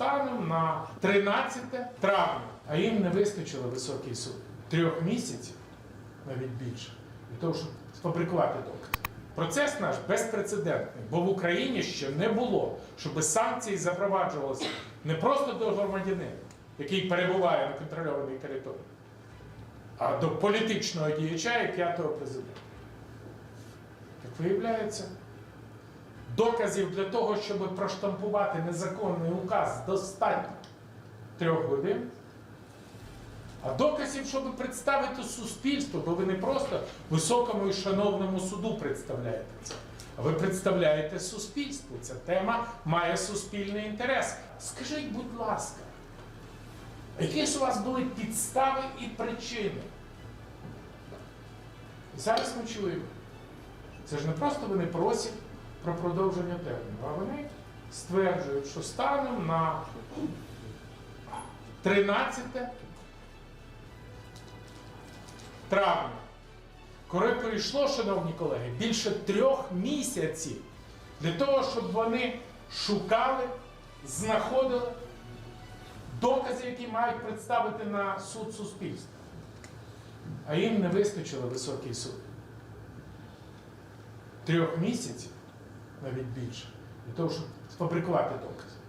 станом на 13 травня, а їм не вистачило високий суд трьох місяців, навіть більше, для того, щоб сфабрикувати докази. Процес наш безпрецедентний, бо в Україні ще не було, щоб санкції запроваджувалися не просто до громадянина, який перебуває на контрольованій території, а до політичного діяча і п'ятого президента. Так виявляється, доказів для того, щоб проштампувати незаконний указ, достатньо трьох годин. А доказів, щоб представити суспільство, бо ви не просто високому і шановному суду представляєте це, а ви представляєте суспільство. Ця тема має суспільний інтерес. Скажіть, будь ласка, які ж у вас були підстави і причини? Зараз ми чуємо. Це ж не просто вони просять про продовження терміну, а вони стверджують, що станом на 13 травня, коли пройшло, шановні колеги, більше трьох місяців для того, щоб вони шукали, знаходили докази, які мають представити на суд суспільства. А їм не вистачило високий суд. Трьох місяців, навіть більше, для того, щоб сфабрикувати докази.